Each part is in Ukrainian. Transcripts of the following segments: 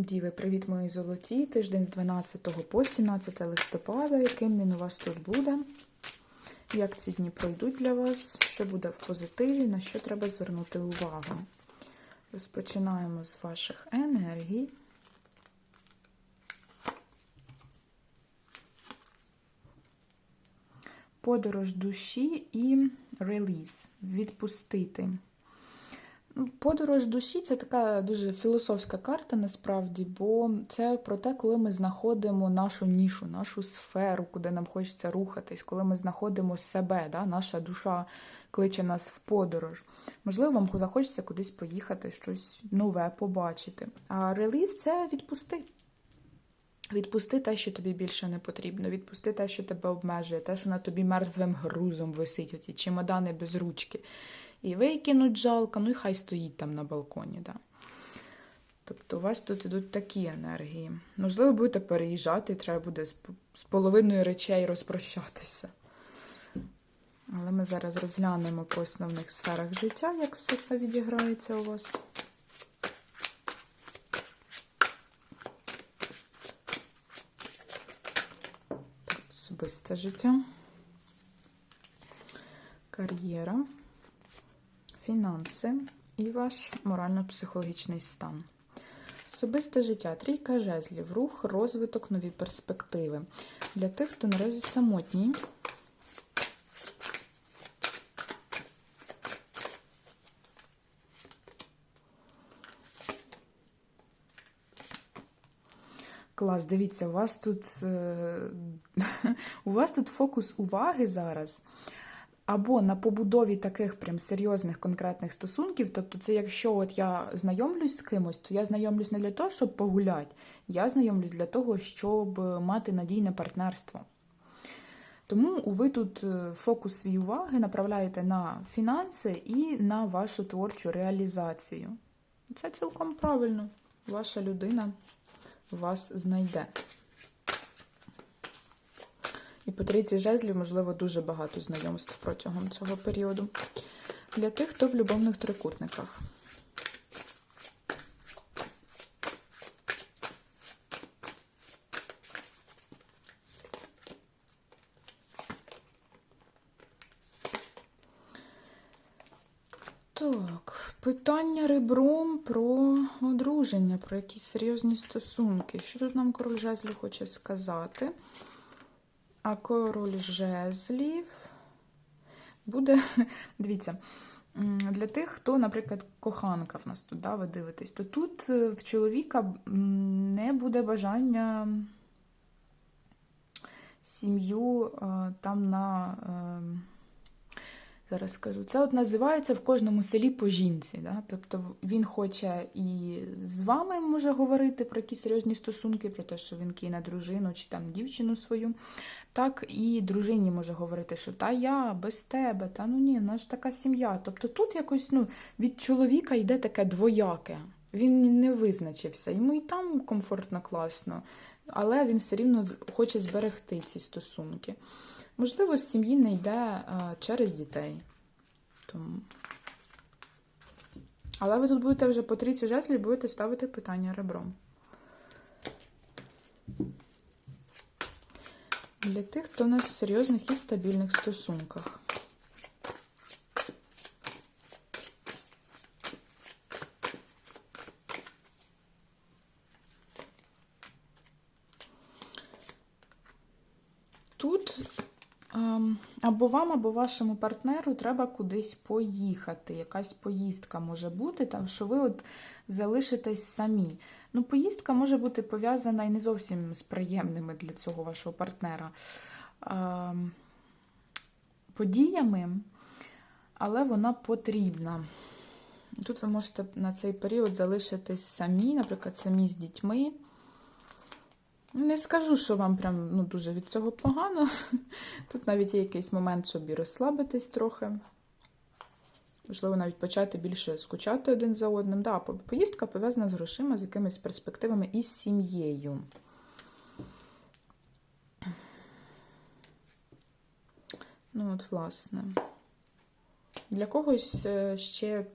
Діви, привіт, мої золоті. Тиждень з 12 по 17 листопада. Яким він у вас тут буде? Як ці дні пройдуть для вас? Що буде в позитиві? На що треба звернути увагу? Розпочинаємо з ваших енергій. Подорож душі і реліз. Відпустити. Подорож душі це така дуже філософська карта насправді, бо це про те, коли ми знаходимо нашу нішу, нашу сферу, куди нам хочеться рухатись, коли ми знаходимо себе, да? наша душа кличе нас в подорож. Можливо, вам захочеться кудись поїхати, щось нове побачити. А реліз це відпусти. Відпусти те, що тобі більше не потрібно, відпусти те, що тебе обмежує, те, що на тобі мертвим грузом висить, оці чемодани без ручки. І викинуть жалко, ну і хай стоїть там на балконі. Да. Тобто у вас тут ідуть такі енергії. Можливо, будете переїжджати, і треба буде з, половиною речей розпрощатися. Але ми зараз розглянемо по основних сферах життя, як все це відіграється у вас. Особисте життя, кар'єра фінанси і ваш морально-психологічний стан. Особисте життя, трійка жезлів, рух, розвиток, нові перспективи. Для тих, хто наразі самотній. Клас, дивіться, у вас тут е, у вас тут фокус уваги зараз або на побудові таких прям серйозних конкретних стосунків. Тобто, це якщо от я знайомлюсь з кимось, то я знайомлюсь не для того, щоб погуляти, я знайомлюсь для того, щоб мати надійне партнерство. Тому ви тут е, фокус свій уваги направляєте на фінанси і на вашу творчу реалізацію. Це цілком правильно. Ваша людина вас знайде. І по трійці жезлів, можливо, дуже багато знайомств протягом цього періоду. Для тих, хто в любовних трикутниках. Так, питання ребром про одруження, про якісь серйозні стосунки. Що тут нам король жезлів хоче сказати? А король жезлів буде, дивіться, для тих, хто, наприклад, коханка в нас тут, да, ви дивитесь, то тут е, в чоловіка не буде бажання сім'ю е, там на. Зараз скажу, це от називається в кожному селі по жінці. Да? Тобто він хоче і з вами може говорити про якісь серйозні стосунки, про те, що він кине дружину чи там дівчину свою, так і дружині може говорити, що та я без тебе, та ну ні, в нас ж така сім'я. Тобто тут якось ну, від чоловіка йде таке двояке. Він не визначився, йому і там комфортно, класно, але він все рівно хоче зберегти ці стосунки. Можливо, з сім'ї не йде через дітей. Тому. Але ви тут будете вже по трійці жезлі будете ставити питання ребром. Для тих, хто у нас в серйозних і стабільних стосунках. Тут ем, або вам, або вашому партнеру треба кудись поїхати. Якась поїздка може бути, там, що ви от залишитесь самі. Ну, Поїздка може бути пов'язана і не зовсім з приємними для цього вашого партнера ем, подіями, але вона потрібна. Тут ви можете на цей період залишитись самі, наприклад, самі з дітьми. Не скажу, що вам прям ну, дуже від цього погано. Тут навіть є якийсь момент, щоб і розслабитись трохи. Можливо, навіть почати більше скучати один за одним. Да, поїздка пов'язана з грошима, з якимись перспективами і з сім'єю. Ну, от, власне. Для когось е, ще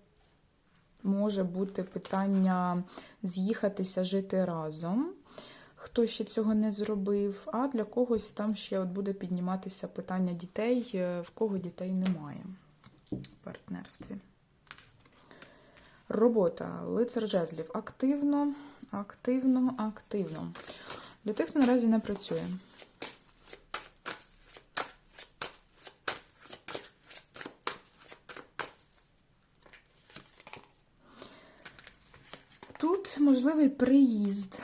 може бути питання з'їхатися жити разом. Хто ще цього не зробив, а для когось там ще от буде підніматися питання дітей, е, в кого дітей немає в партнерстві. Робота. Лицар жезлів. Активно, активно, активно. Для тих, хто наразі не працює. Тут можливий приїзд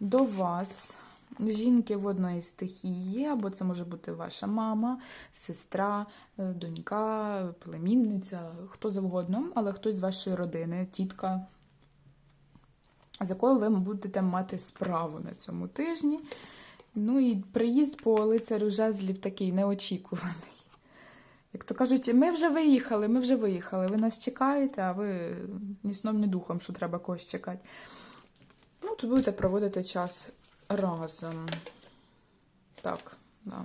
до вас, жінки водної стихії, або це може бути ваша мама, сестра, е, донька, племінниця, хто завгодно, але хтось з вашої родини, тітка, з якою ви будете мати справу на цьому тижні. Ну і приїзд по лицарю жезлів такий неочікуваний. Як то кажуть, ми вже виїхали, ми вже виїхали. Ви нас чекаєте, а ви ні сном, ні духом, що треба когось чекати. Ну, тут будете проводити час разом. Так, да.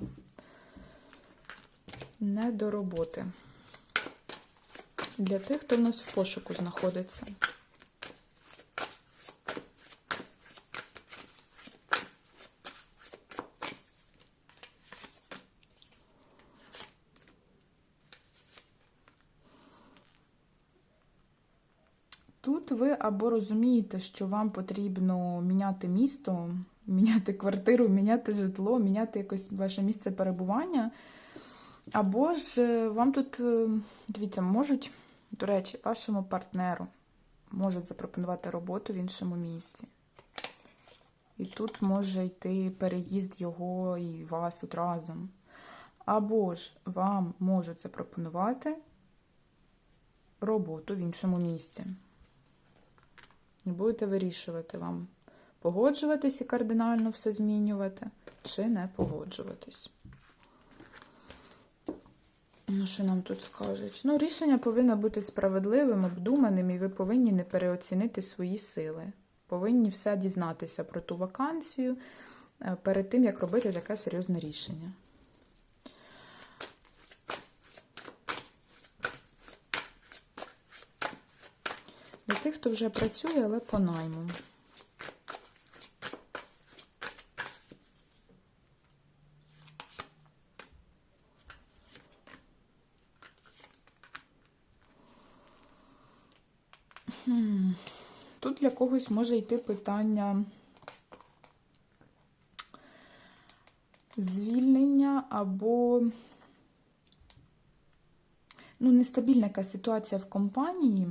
Не до роботи. Для тих, хто в нас в пошуку знаходиться. Тут ви або розумієте, що вам потрібно міняти місто, міняти квартиру, міняти житло, міняти якось ваше місце перебування. Або ж е, вам тут, е, дивіться, можуть, до речі, вашому партнеру можуть запропонувати роботу в іншому місці. І тут може йти переїзд його і вас тут разом. Або ж вам можуть запропонувати роботу в іншому місці. І будете вирішувати вам, погоджуватись і кардинально все змінювати, чи не погоджуватись. Ну, що нам тут скажуть? Ну, рішення повинно бути справедливим, обдуманим, і ви повинні не переоцінити свої сили. Повинні все дізнатися про ту вакансію е, перед тим, як робити таке серйозне рішення. Тих, хто вже працює, але по найму. Тут для когось може йти питання звільнення або ну, нестабільна ситуація в компанії.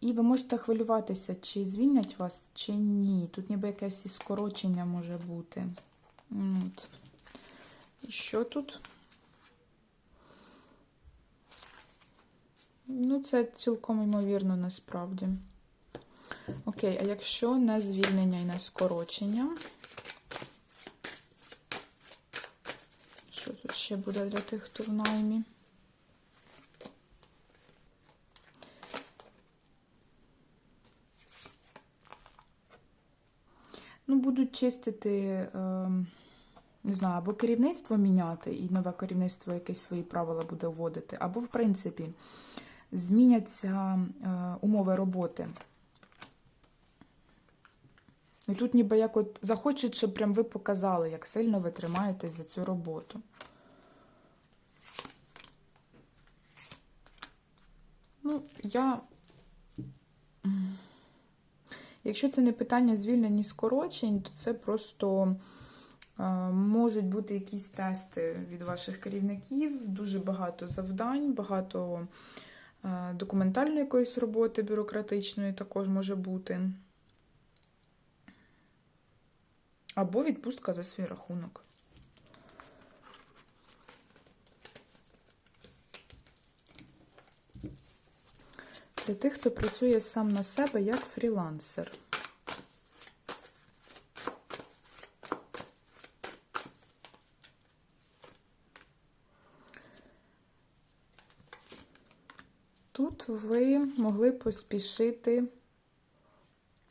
І ви можете хвилюватися, чи звільнять вас, чи ні. Тут ніби якесь і скорочення може бути. От. І що тут? Ну, це цілком ймовірно насправді. Окей, а якщо не звільнення і не скорочення? Що тут ще буде для тих, хто в наймі? Ну, будуть чистити, е, не знаю, або керівництво міняти, і нове керівництво якесь свої правила буде вводити, або, в принципі, зміняться е, умови роботи. І тут ніби як от захочуть, щоб прям ви показали, як сильно ви тримаєтесь за цю роботу. Ну, я. Якщо це не питання звільнень і скорочень, то це просто е, можуть бути якісь тести від ваших керівників, дуже багато завдань, багато е, документальної якоїсь роботи бюрократичної також може бути. Або відпустка за свій рахунок. Для тих, хто працює сам на себе як фрілансер. Тут ви могли поспішити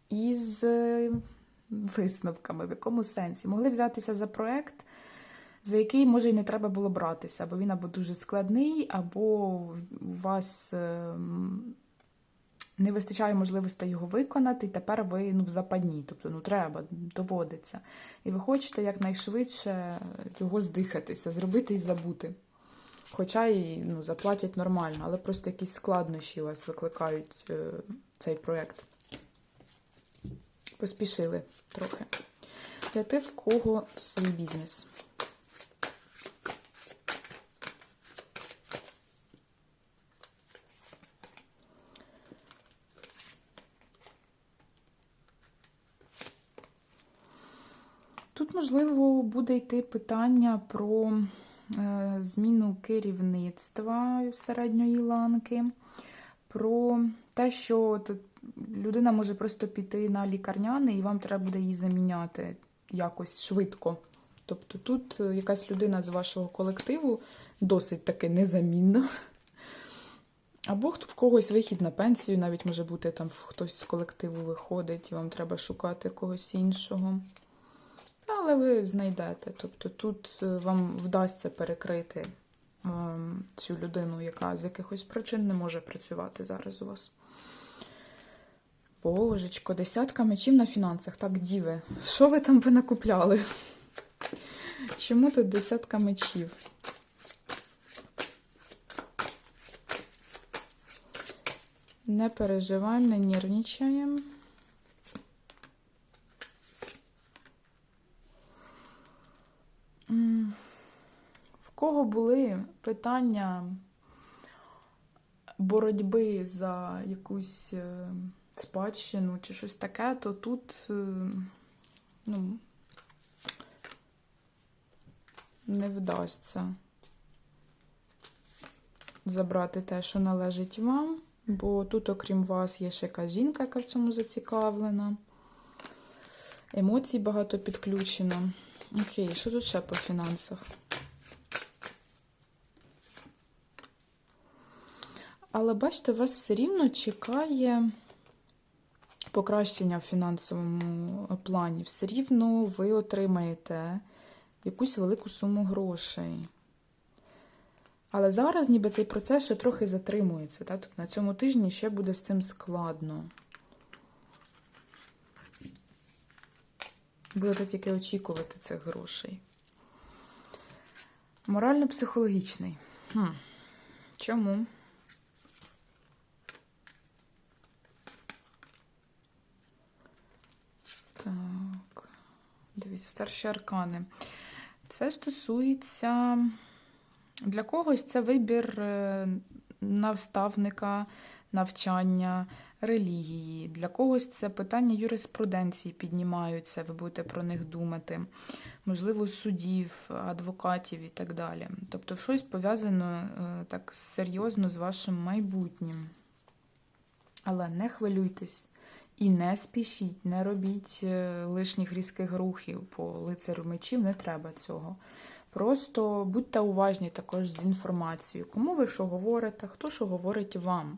із висновками, в якому сенсі. Могли взятися за проект, за який, може, і не треба було братися, бо він або дуже складний, або у вас ем, не вистачає можливості його виконати, і тепер ви ну, в западні, тобто ну треба, доводиться. І ви хочете якнайшвидше його здихатися, зробити і забути. Хоча і ну, заплатять нормально, але просто якісь складнощі у вас викликають е, цей проєкт. Поспішили трохи. Для тих, в кого свій бізнес. Тут, можливо, буде йти питання про е, зміну керівництва середньої ланки, про те, що людина може просто піти на лікарняний, і вам треба буде її заміняти якось швидко. Тобто тут е, якась людина з вашого колективу досить таки незамінна. Або в когось вихід на пенсію, навіть може бути там хтось з колективу виходить, і вам треба шукати когось іншого. Але ви знайдете. Тобто тут е, вам вдасться перекрити ем, цю людину, яка з якихось причин не може працювати зараз у вас. Божечко, десятка мечів на фінансах. Так, діви, що ви там понакупляли? Чому тут десятка мечів? Не переживаємо, не нервничаємо. Кого були питання боротьби за якусь е, спадщину чи щось таке, то тут е, ну, не вдасться забрати те, що належить вам, бо тут, окрім вас, є ще якась жінка, яка в цьому зацікавлена. Емоцій багато підключено. Окей, що тут ще по фінансах? Але бачите, вас все рівно чекає покращення в фінансовому плані. Все рівно ви отримаєте якусь велику суму грошей. Але зараз ніби цей процес ще трохи затримується. Так? Тобто на цьому тижні ще буде з цим складно. Будете тільки очікувати цих грошей. Морально-психологічний. Хм. Чому? Так. Дивіться, старші аркани. Це стосується. Для когось це вибір е, наставника, навчання, релігії. Для когось це питання юриспруденції піднімаються, ви будете про них думати. Можливо, судів, адвокатів і так далі. Тобто, щось пов'язано е, так серйозно з вашим майбутнім. Але не хвилюйтесь і не спішіть, не робіть е, лишніх різких рухів по лицарю мечів, не треба цього. Просто будьте уважні також з інформацією, кому ви що говорите, хто що говорить вам.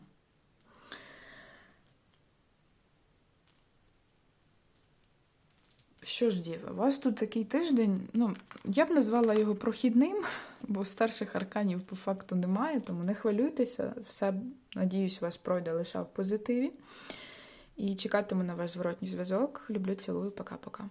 Що ж, діви, у вас тут такий тиждень, ну, я б назвала його прохідним, бо старших арканів по факту немає, тому не хвилюйтеся, все, надіюсь, у вас пройде лише в позитиві. І чекатиму на ваш зворотній зв'язок. Люблю, цілую, пока-пока.